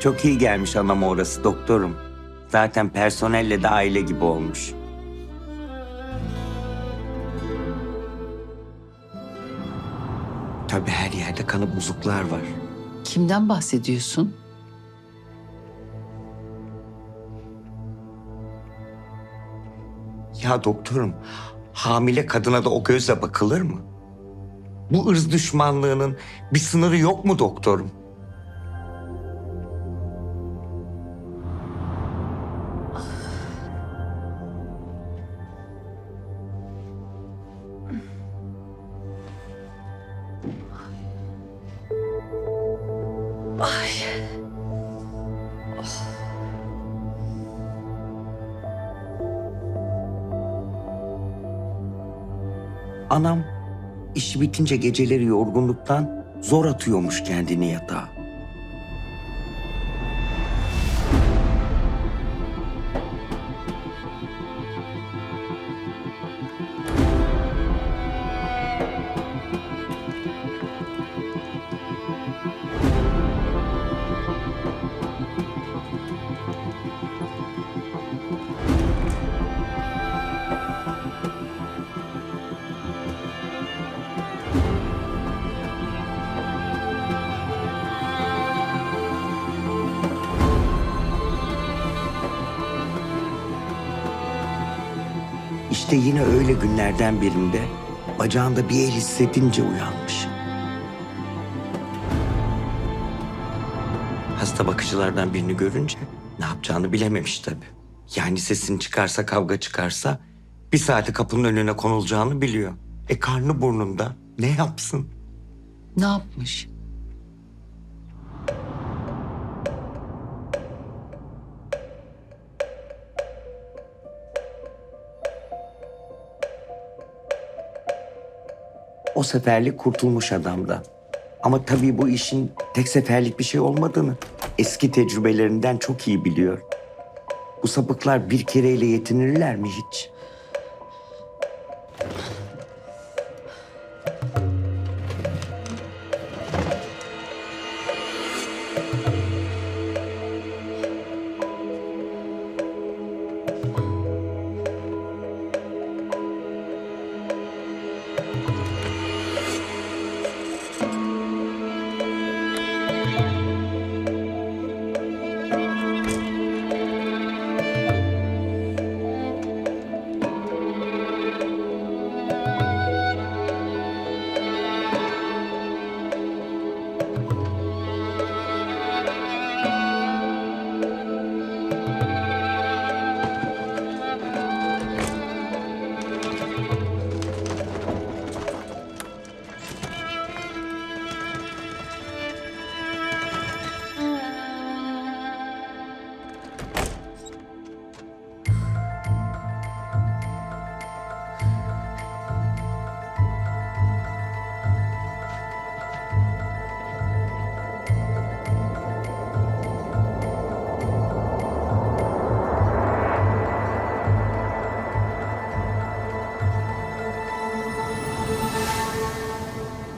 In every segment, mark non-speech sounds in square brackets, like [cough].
Çok iyi gelmiş anama orası doktorum. Zaten personelle de aile gibi olmuş. Tabii her yerde kanı bozuklar var. Kimden bahsediyorsun? Ya doktorum, hamile kadına da o gözle bakılır mı? Bu ırz düşmanlığının bir sınırı yok mu doktorum? Anam işi bitince geceleri yorgunluktan zor atıyormuş kendini yatağa. İşte yine öyle günlerden birinde bacağında bir el hissedince uyanmış. Hasta bakıcılardan birini görünce ne yapacağını bilememiş tabii. Yani sesini çıkarsa kavga çıkarsa bir saati kapının önüne konulacağını biliyor. E karnı burnunda ne yapsın? Ne yapmış? O seferlik kurtulmuş adamda. Ama tabii bu işin tek seferlik bir şey olmadığını eski tecrübelerinden çok iyi biliyor. Bu sapıklar bir kereyle yetinirler mi hiç?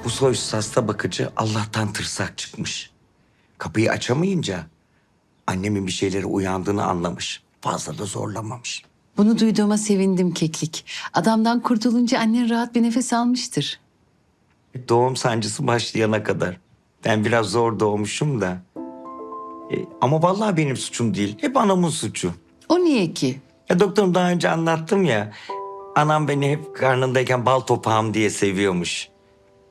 Bu soysuz hasta bakıcı Allah'tan tırsak çıkmış. Kapıyı açamayınca annemin bir şeyleri uyandığını anlamış. Fazla da zorlamamış. Bunu duyduğuma sevindim keklik. Adamdan kurtulunca annen rahat bir nefes almıştır. Doğum sancısı başlayana kadar. Ben biraz zor doğmuşum da. E, ama vallahi benim suçum değil. Hep anamın suçu. O niye ki? Ya doktorum daha önce anlattım ya. Anam beni hep karnındayken bal topağım diye seviyormuş.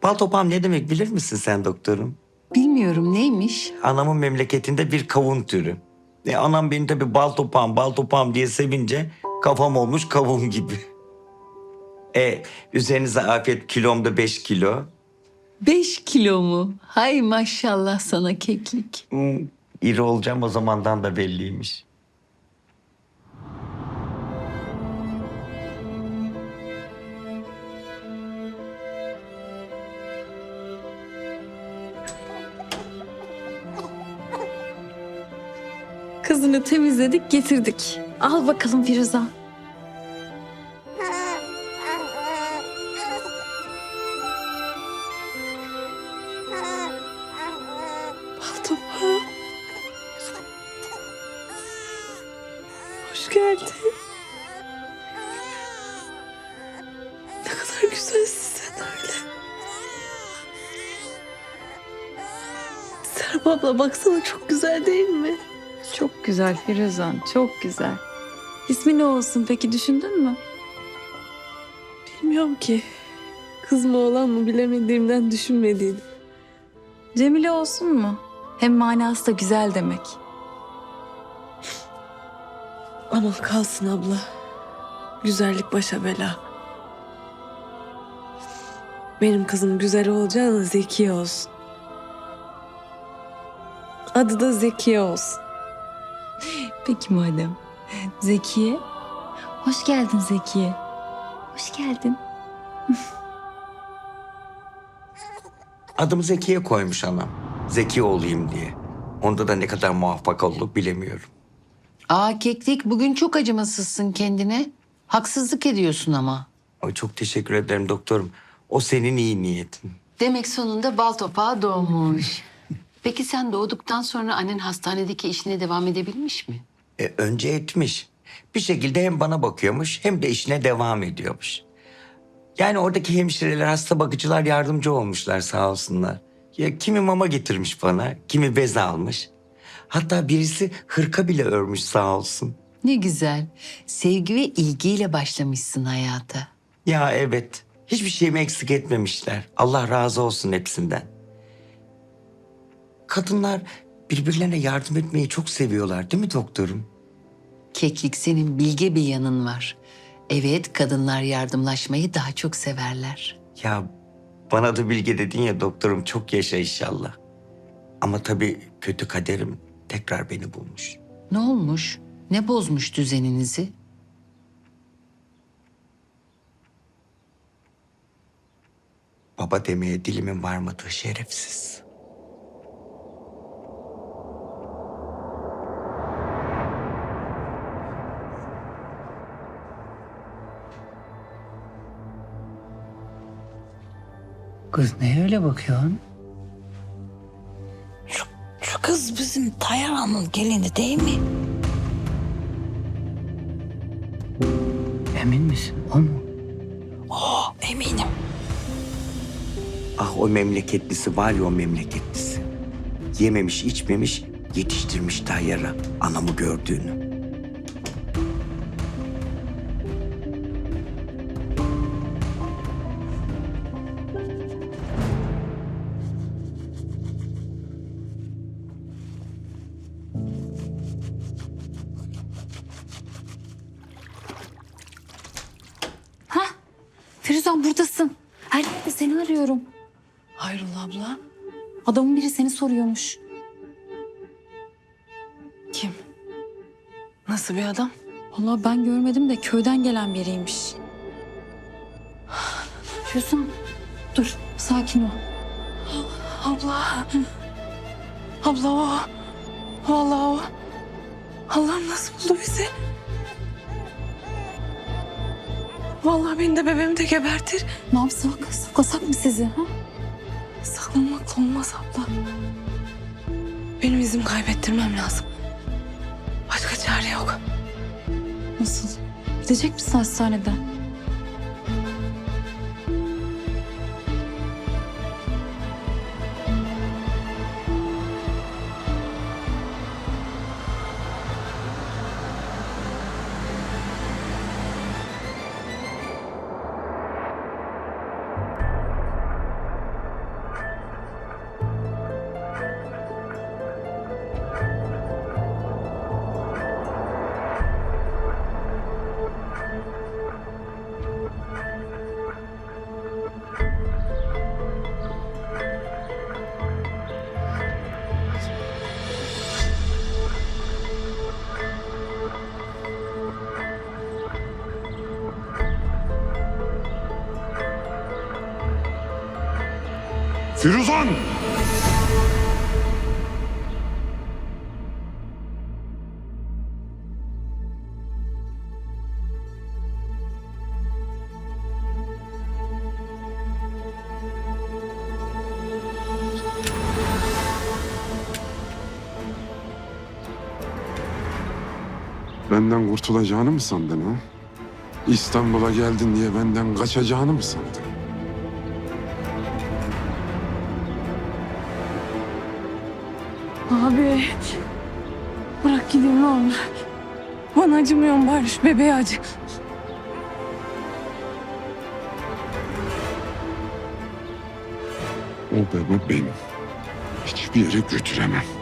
Bal topağım ne demek bilir misin sen doktorum? Bilmiyorum neymiş? Anamın memleketinde bir kavun türü. E, anam beni tabii bal topağım, bal topağım diye sevince kafam olmuş kavun gibi. E, üzerinize afiyet kilomda beş kilo. Beş kilo mu? Hay maşallah sana keklik. Hmm, iri olacağım o zamandan da belliymiş. Kızını temizledik getirdik. Al bakalım Firuza. Baltam. Hoş geldin. Ne kadar güzelsin sen öyle. Serap abla baksana çok güzel değil mi? Çok güzel Firuzan, çok güzel. İsmi ne olsun peki düşündün mü? Bilmiyorum ki. Kız mı oğlan mı bilemediğimden düşünmediydim. Cemile olsun mu? Hem manası da güzel demek. Aman kalsın abla. Güzellik başa bela. Benim kızım güzel olacağına Zekiye olsun. Adı da Zekiye olsun. Peki madem. Zekiye. Hoş geldin Zekiye. Hoş geldin. [laughs] Adımı Zeki'ye koymuş anam. Zeki olayım diye. Onda da ne kadar muvaffak olduk bilemiyorum. Aa keklik bugün çok acımasızsın kendine. Haksızlık ediyorsun ama. Ay çok teşekkür ederim doktorum. O senin iyi niyetin. Demek sonunda bal topağı doğmuş. Peki sen doğduktan sonra annen hastanedeki işine devam edebilmiş mi? E, önce etmiş. Bir şekilde hem bana bakıyormuş hem de işine devam ediyormuş. Yani oradaki hemşireler, hasta bakıcılar yardımcı olmuşlar sağ olsunlar. Ya kimi mama getirmiş bana, kimi bez almış. Hatta birisi hırka bile örmüş sağ olsun. Ne güzel. Sevgi ve ilgiyle başlamışsın hayata. Ya evet, hiçbir şeyimi eksik etmemişler. Allah razı olsun hepsinden. Kadınlar birbirlerine yardım etmeyi çok seviyorlar değil mi doktorum? Keklik senin bilge bir yanın var. Evet kadınlar yardımlaşmayı daha çok severler. Ya bana da bilge dedin ya doktorum çok yaşa inşallah. Ama tabii kötü kaderim tekrar beni bulmuş. Ne olmuş? Ne bozmuş düzeninizi? Baba demeye dilimin varmadığı şerefsiz. Kız ne öyle bakıyorsun? Şu kız bizim Tayaran'ın gelini değil mi? Emin misin? O mu? Oh eminim. Ah o memleketlisi var ya o memleketlisi. Yememiş içmemiş yetiştirmiş Tayyar'a anamı gördüğünü. Firuzan buradasın. Her yerde seni arıyorum. Hayrola abla? Adamın biri seni soruyormuş. Kim? Nasıl bir adam? Vallahi ben görmedim de köyden gelen biriymiş. Firuzan dur sakin ol. Abla. Abla o. Vallahi o. Allah'ım nasıl buldu bizi? Vallahi beni de bebeğimi de gebertir. Ne yapsak? Saklasak mı sizi? Ha? Saklanmak olmaz abla. Benim izim kaybettirmem lazım. Başka çare yok. Nasıl? Gidecek misin hastaneden? Firuzan! Benden kurtulacağını mı sandın ha? İstanbul'a geldin diye benden kaçacağını mı sandın? Abi. Bırak gideyim ne olur. Bana acımıyorsun bari şu bebeğe acı. O bebe benim. Hiçbir yere götüremem.